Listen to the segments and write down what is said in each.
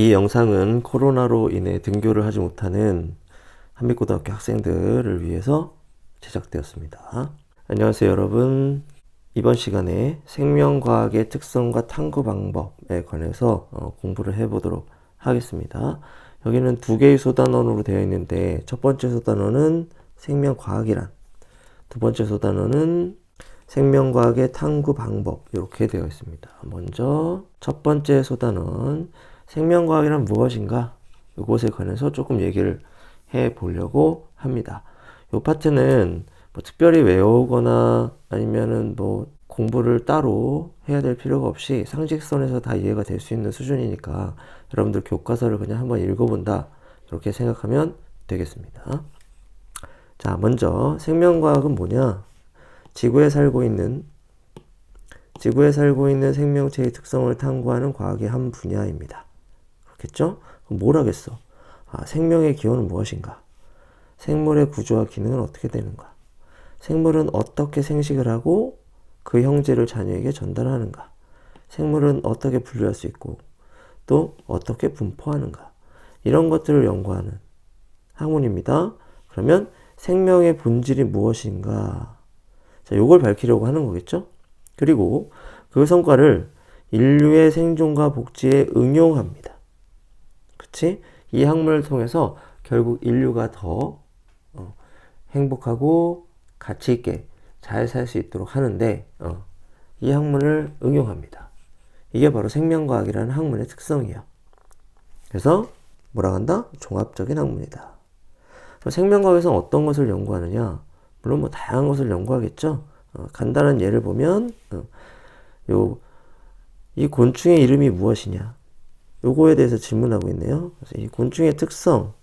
이 영상은 코로나로 인해 등교를 하지 못하는 한빛고등학교 학생들을 위해서 제작되었습니다. 안녕하세요, 여러분. 이번 시간에 생명과학의 특성과 탐구 방법에 관해서 어, 공부를 해보도록 하겠습니다. 여기는 두 개의 소단원으로 되어 있는데 첫 번째 소단원은 생명과학이란 두 번째 소단원은 생명과학의 탐구 방법 이렇게 되어 있습니다. 먼저 첫 번째 소단원 생명과학이란 무엇인가 이것에 관해서 조금 얘기를 해 보려고 합니다. 이 파트는 뭐 특별히 외우거나 아니면은 뭐 공부를 따로 해야 될 필요가 없이 상식선에서 다 이해가 될 수 있는 수준이니까 여러분들 교과서를 그냥 한번 읽어본다 이렇게 생각하면 되겠습니다. 자, 먼저 생명과학은 뭐냐? 지구에 살고 있는 지구에 살고 있는 생명체의 특성을 탐구하는 과학의 한 분야입니다. 그럼 뭘 하겠어? 아, 생명의 기원은 무엇인가? 생물의 구조와 기능은 어떻게 되는가? 생물은 어떻게 생식을 하고 그 형제를 자녀에게 전달하는가? 생물은 어떻게 분류할 수 있고 또 어떻게 분포하는가? 이런 것들을 연구하는 학문입니다. 그러면 생명의 본질이 무엇인가? 자, 요걸 밝히려고 하는 거겠죠? 그리고 그 성과를 인류의 생존과 복지에 응용합니다. 그치? 이 학문을 통해서 결국 인류가 더 어, 행복하고 가치 있게 잘 살 수 있도록 하는데 어, 이 학문을 응용합니다. 이게 바로 생명과학이라는 학문의 특성이에요. 그래서 뭐라 한다? 종합적인 학문이다. 생명과학에서 어떤 것을 연구하느냐? 물론 뭐 다양한 것을 연구하겠죠. 어, 간단한 예를 보면 어, 요, 이 곤충의 이름이 무엇이냐? 요거에 대해서 질문하고 있네요. 그래서 이 곤충의 특성,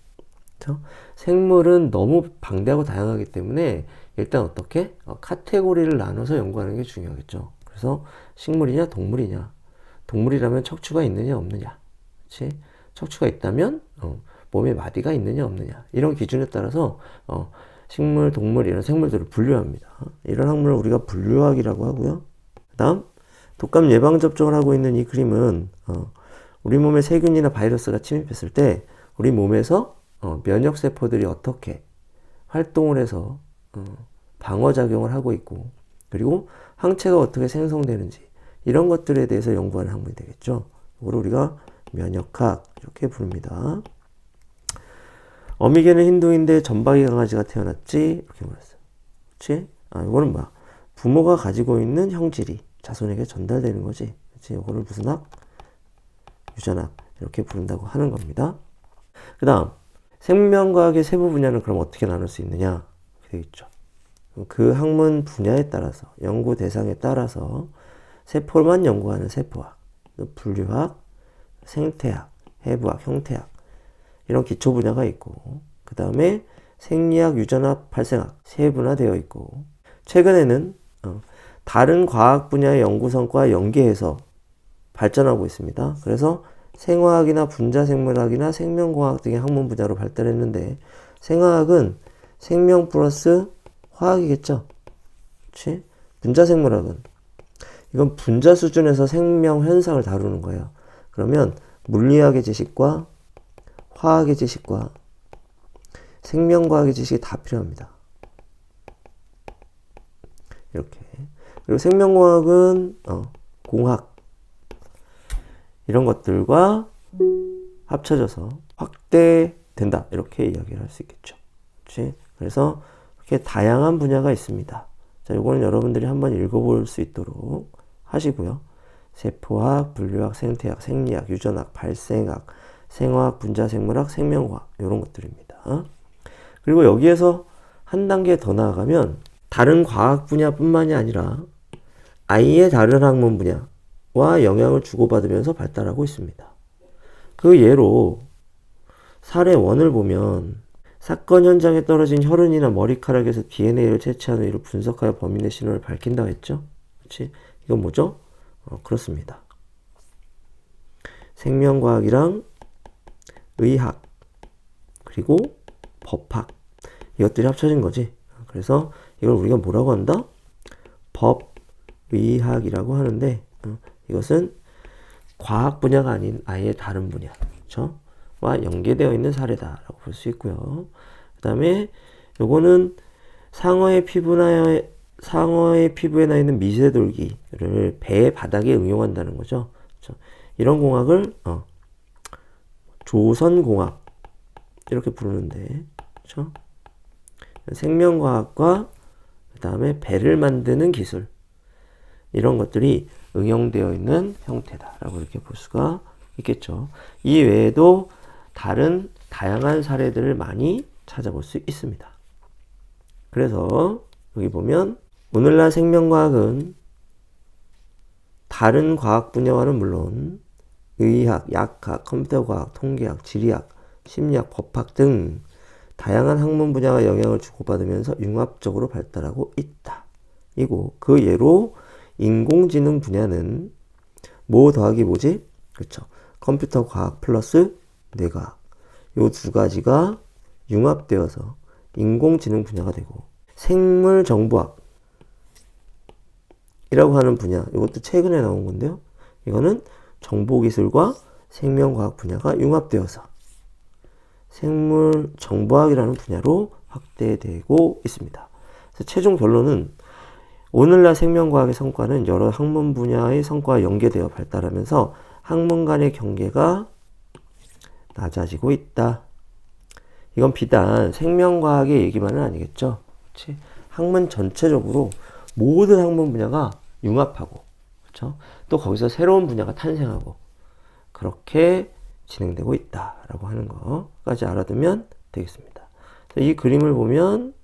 그렇죠? 생물은 너무 방대하고 다양하기 때문에 일단 어떻게 어, 카테고리를 나눠서 연구하는 게 중요하겠죠. 그래서 식물이냐 동물이냐, 동물이라면 척추가 있느냐 없느냐, 그렇지? 척추가 있다면 어, 몸에 마디가 있느냐 없느냐 이런 기준에 따라서 어, 식물, 동물 이런 생물들을 분류합니다. 이런 학문을 우리가 분류학이라고 하고요. 그다음 독감 예방 접종을 하고 있는 이 그림은 어, 우리 몸에 세균이나 바이러스가 침입했을 때 우리 몸에서 어, 면역 세포들이 어떻게 활동을 해서 어, 방어 작용을 하고 있고 그리고 항체가 어떻게 생성되는지 이런 것들에 대해서 연구하는 학문이 되겠죠. 이걸 우리가 면역학 이렇게 부릅니다. 어미개는 힌두인데 전박이 강아지가 태어났지 이렇게 말했어요. 그렇지? 아 이거는 뭐야? 부모가 가지고 있는 형질이 자손에게 전달되는 거지. 그렇지? 이거를 무슨 학? 유전학 이렇게 부른다고 하는 겁니다. 그 다음 생명과학의 세부 분야는 그럼 어떻게 나눌 수 있느냐? 되어 있죠. 그 학문 분야에 따라서 연구 대상에 따라서 세포만 연구하는 세포학, 분류학, 생태학, 해부학, 형태학 이런 기초 분야가 있고 그 다음에 생리학, 유전학, 발생학 세분화되어 있고 최근에는 어, 다른 과학 분야의 연구 성과와 연계해서 발전하고 있습니다. 그래서 생화학이나 분자생물학이나 생명공학 등의 학문 분야로 발달했는데 생화학은 생명 플러스 화학이겠죠. 그렇지? 분자생물학은 이건 분자 수준에서 생명 현상을 다루는 거예요. 그러면 물리학의 지식과 화학의 지식과 생명과학의 지식이 다 필요합니다. 이렇게. 그리고 생명공학은 어, 공학 이런 것들과 합쳐져서 확대된다. 이렇게 이야기를 할 수 있겠죠. 그렇지? 그래서 이렇게 다양한 분야가 있습니다. 자, 요거는 여러분들이 한번 읽어볼 수 있도록 하시고요. 세포학, 분류학, 생태학, 생리학, 유전학, 발생학, 생화학, 분자생물학, 생명과학 이런 것들입니다. 그리고 여기에서 한 단계 더 나아가면 다른 과학 분야뿐만이 아니라 아예 다른 학문 분야 와 영향을 주고받으면서 발달하고 있습니다. 그 예로 사례 원을 보면 사건 현장에 떨어진 혈흔이나 머리카락에서 DNA를 이를 분석하여 범인의 신원을 밝힌다고 했죠. 그렇지? 이건 뭐죠? 어, 그렇습니다. 생명과학이랑 의학 그리고 법학 이것들이 합쳐진 거지. 그래서 이걸 우리가 뭐라고 한다? 법의학이라고 하는데 어, 이것은 과학 분야가 아닌 아예 다른 분야. 그쵸? 와 연계되어 있는 사례다라고 볼 수 있고요. 그 다음에 요거는 상어의 피부나 상어의 피부에 나 있는 미세돌기를 배 바닥에 응용한다는 거죠. 그쵸? 이런 공학을 어, 조선공학 이렇게 부르는데 그쵸? 생명과학과 그 다음에 배를 만드는 기술 이런 것들이 응용되어 있는 형태다라고 이렇게 볼 수가 있겠죠. 이 외에도 다른 다양한 사례들을 많이 찾아볼 수 있습니다. 그래서 여기 보면 오늘날 생명과학은 다른 과학 분야와는 물론 의학, 약학, 컴퓨터과학, 통계학, 지리학, 심리학, 법학 등 다양한 학문 분야가 영향을 주고받으면서 융합적으로 발달하고 있다. 이고 그 예로 인공지능 분야는 뭐 더하기 뭐지? 그렇죠. 컴퓨터 과학 플러스 뇌과학. 요 두 가지가 융합되어서 인공지능 분야가 되고 생물 정보학 이라고 하는 분야. 이것도 최근에 나온 건데요. 이거는 정보기술과 생명과학 분야가 융합되어서 생물 정보학이라는 분야로 확대되고 있습니다. 그래서 최종 결론은 오늘날 생명과학의 성과는 여러 학문 분야의 성과와 연계되어 발달하면서 학문 간의 경계가 낮아지고 있다. 이건 비단 생명과학의 얘기만은 아니겠죠. 그치? 학문 전체적으로 모든 학문 분야가 융합하고, 그렇죠? 또 거기서 새로운 분야가 탄생하고 그렇게 진행되고 있다라고 하는 거까지 알아두면 되겠습니다. 이 그림을 보면 어,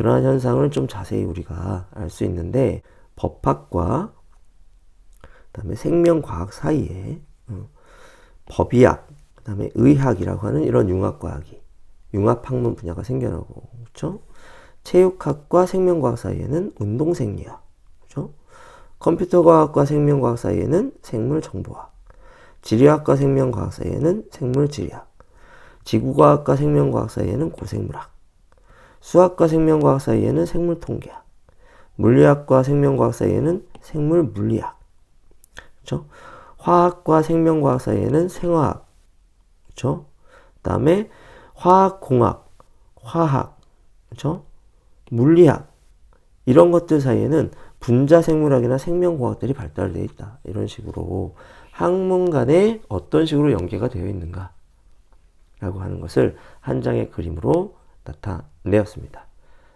그러한 현상을 좀 자세히 우리가 알 수 있는데 법학과 그다음에 생명과학 사이에 어, 법의학 그다음에 의학이라고 하는 이런 융합과학이 융합학문 분야가 생겨나고 그렇죠? 체육학과 생명과학 사이에는 운동생리학 그렇죠? 컴퓨터과학과 생명과학 사이에는 생물정보학 지리학과 생명과학 사이에는 생물지리학 지구과학과 생명과학 사이에는 고생물학 수학과 생명과학 사이에는 생물 통계학 물리학과 생명과학 사이에는 생물 물리학 그렇죠? 화학과 생명과학 사이에는 생화학 그렇죠? 그다음에 화학공학, 화학, 그렇죠? 물리학 이런 것들 사이에는 분자 생물학이나 생명공학들이 발달되어 있다. 이런 식으로 학문 간에 어떤 식으로 연계가 되어 있는가 라고 하는 것을 한 장의 그림으로 나타내었습니다.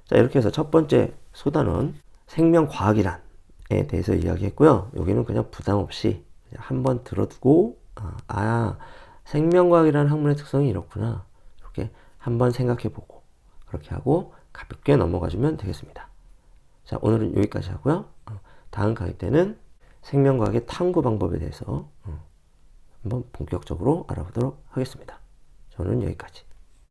자, 이렇게 해서 첫 번째 소단원 생명과학이란에 대해서 이야기했고요. 여기는 그냥 부담 없이 한번 들어두고 아, 아 생명과학이라는 학문의 특성이 이렇구나. 이렇게 한번 생각해 보고 그렇게 하고 가볍게 넘어가 주면 되겠습니다. 자, 오늘은 여기까지 하고요. 어, 다음 강의 때는 생명과학의 탐구 방법에 대해서 어, 한번 본격적으로 알아보도록 하겠습니다. 저는 여기까지.